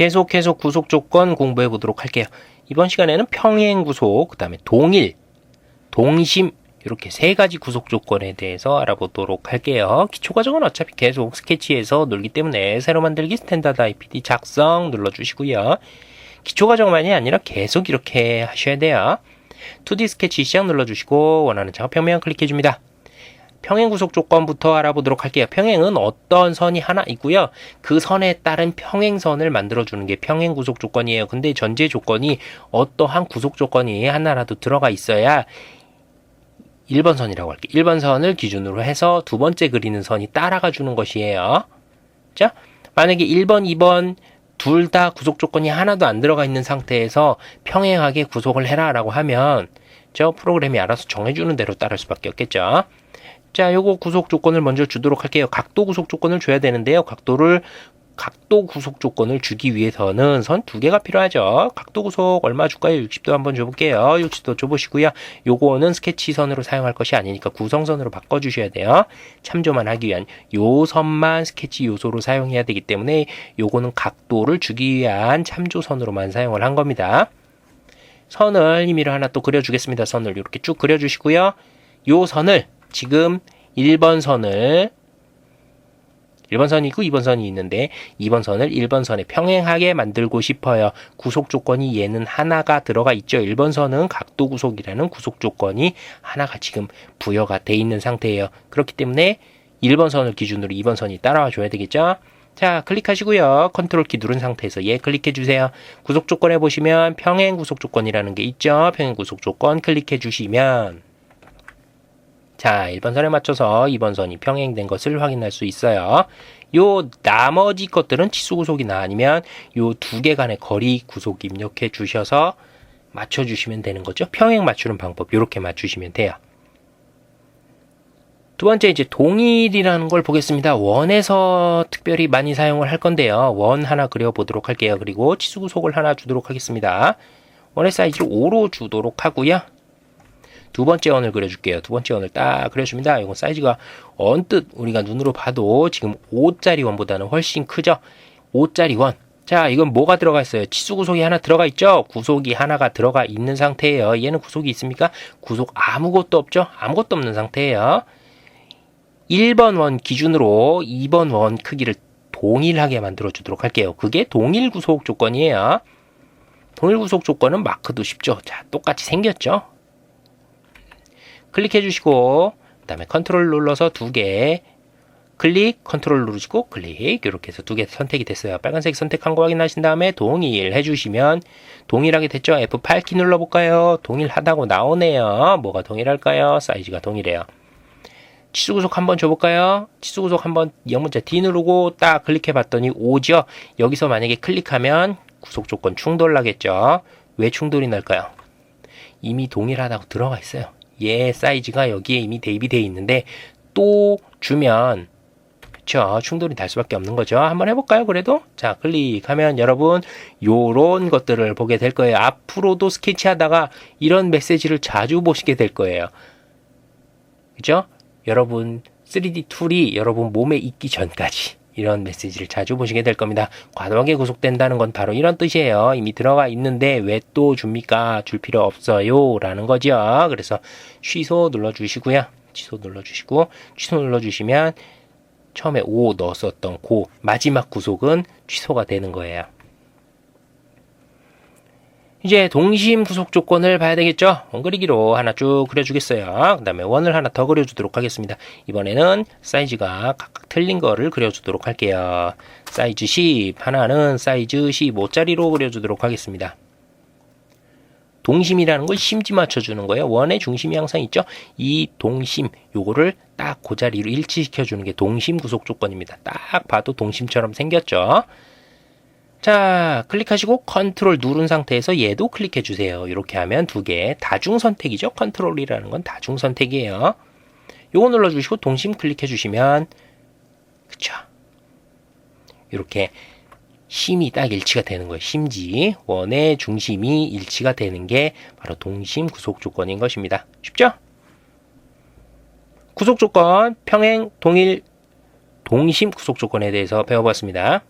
계속해서 구속 조건 공부해 보도록 할게요. 이번 시간에는 평행 구속, 그 다음에 동일, 동심, 이렇게 세 가지 구속 조건에 대해서 알아보도록 할게요. 기초 과정은 어차피 계속 스케치에서 놀기 때문에 새로 만들기 스탠다드 IPD 작성 눌러주시고요. 기초 과정만이 아니라 계속 이렇게 하셔야 돼요. 2D 스케치 시작 눌러주시고 원하는 작업 평면 클릭해줍니다. 평행 구속 조건부터 알아보도록 할게요. 평행은 어떤 선이 하나 있고요. 그 선에 따른 평행선을 만들어주는 게 평행 구속 조건이에요. 근데 전제 조건이 어떠한 구속 조건이 하나라도 들어가 있어야 1번 선이라고 할게요. 1번 선을 기준으로 해서 두 번째 그리는 선이 따라가 주는 것이에요. 자, 만약에 1번, 2번 둘 다 구속 조건이 하나도 안 들어가 있는 상태에서 평행하게 구속을 해라라고 하면 저 프로그램이 알아서 정해주는 대로 따를 수밖에 없겠죠. 자, 요거 구속 조건을 먼저 주도록 할게요. 각도 구속 조건을 줘야 되는데요. 각도를 각도 구속 조건을 주기 위해서는 선 두 개가 필요하죠. 각도 구속 얼마 줄까요? 60도 한번 줘볼게요. 60도 줘보시고요. 요거는 스케치 선으로 사용할 것이 아니니까 구성선으로 바꿔주셔야 돼요. 참조만 하기 위한 요 선만 스케치 요소로 사용해야 되기 때문에 요거는 각도를 주기 위한 참조선으로만 사용을 한 겁니다. 선을 임의로 하나 또 그려주겠습니다. 선을 이렇게 쭉 그려주시고요. 요 선을 지금 1번 선을 1번 선이 있고 2번 선이 있는데 2번 선을 1번 선에 평행하게 만들고 싶어요. 구속 조건이 얘는 하나가 들어가 있죠. 1번 선은 각도 구속이라는 구속 조건이 하나가 지금 부여가 돼 있는 상태예요. 그렇기 때문에 1번 선을 기준으로 2번 선이 따라와 줘야 되겠죠. 자, 클릭하시고요. 컨트롤 키 누른 상태에서 얘 클릭해 주세요. 구속 조건에 보시면 평행 구속 조건이라는 게 있죠. 평행 구속 조건 클릭해 주시면 자, 1번 선에 맞춰서 2번 선이 평행된 것을 확인할 수 있어요. 요 나머지 것들은 치수 구속이나 아니면 요 두 개 간의 거리 구속 입력해 주셔서 맞춰 주시면 되는 거죠. 평행 맞추는 방법 이렇게 맞추시면 돼요. 두 번째 이제 동일이라는 걸 보겠습니다. 원에서 특별히 많이 사용을 할 건데요. 원 하나 그려 보도록 할게요. 그리고 치수 구속을 하나 주도록 하겠습니다. 원의 사이즈를 5로 주도록 하고요. 두 번째 원을 그려줄게요. 두 번째 원을 딱 그려줍니다. 이건 사이즈가 언뜻 우리가 눈으로 봐도 지금 5짜리 원보다는 훨씬 크죠. 5짜리 원. 자, 이건 뭐가 들어가 있어요? 치수 구속이 하나 들어가 있죠? 구속이 하나가 들어가 있는 상태예요. 얘는 구속이 있습니까? 구속 아무것도 없죠? 아무것도 없는 상태예요. 1번 원 기준으로 2번 원 크기를 동일하게 만들어 주도록 할게요. 그게 동일 구속 조건이에요. 동일 구속 조건은 마크도 쉽죠. 자, 똑같이 생겼죠? 클릭해 주시고 그 다음에 컨트롤 눌러서 두 개 클릭 컨트롤 누르시고 클릭 이렇게 해서 두 개 선택이 됐어요. 빨간색 선택한 거 확인하신 다음에 동일 해주시면 동일하게 됐죠. F8키 눌러볼까요? 동일하다고 나오네요. 뭐가 동일할까요? 사이즈가 동일해요. 치수 구속 한번 줘볼까요? 치수 구속 한번 영문자 D 누르고 딱 클릭해 봤더니 5죠. 여기서 만약에 클릭하면 구속 조건 충돌 나겠죠. 왜 충돌이 날까요? 이미 동일하다고 들어가 있어요. 얘 사이즈가 여기에 이미 대입이 돼 있는데 또 주면 그쵸? 충돌이 날 수밖에 없는 거죠. 한번 해볼까요 그래도? 자 클릭하면 여러분 요런 것들을 보게 될 거예요. 앞으로도 스케치 하다가 이런 메시지를 자주 보시게 될 거예요. 그죠 여러분 3D 툴이 여러분 몸에 있기 전까지 이런 메시지를 자주 보시게 될 겁니다. 과도하게 구속된다는 건 바로 이런 뜻이에요. 이미 들어가 있는데 왜 또 줍니까? 줄 필요 없어요. 라는 거죠. 그래서 취소 눌러주시고요. 취소 눌러주시고 취소 눌러주시면 처음에 5 넣었었던 고 마지막 구속은 취소가 되는 거예요. 이제 동심 구속 조건을 봐야 되겠죠? 원그리기로 하나 쭉 그려주겠어요. 그 다음에 원을 하나 더 그려주도록 하겠습니다. 이번에는 사이즈가 각각 틀린 거를 그려주도록 할게요. 사이즈 10, 하나는 사이즈 15짜리로 그려주도록 하겠습니다. 동심이라는 걸 심지 맞춰주는 거예요. 원의 중심이 항상 있죠. 이 동심, 요거를 딱 그 자리로 일치시켜주는 게 동심 구속 조건입니다. 딱 봐도 동심처럼 생겼죠. 자, 클릭하시고 컨트롤 누른 상태에서 얘도 클릭해 주세요. 이렇게 하면 두 개 다중 선택이죠. 컨트롤이라는 건 다중 선택이에요. 요거 눌러 주시고 동심 클릭해 주시면 그쵸 이렇게 심이 딱 일치가 되는 거예요. 심지 원의 중심이 일치가 되는 게 바로 동심 구속 조건인 것입니다. 쉽죠? 구속 조건 평행 동일 동심 구속 조건에 대해서 배워봤습니다.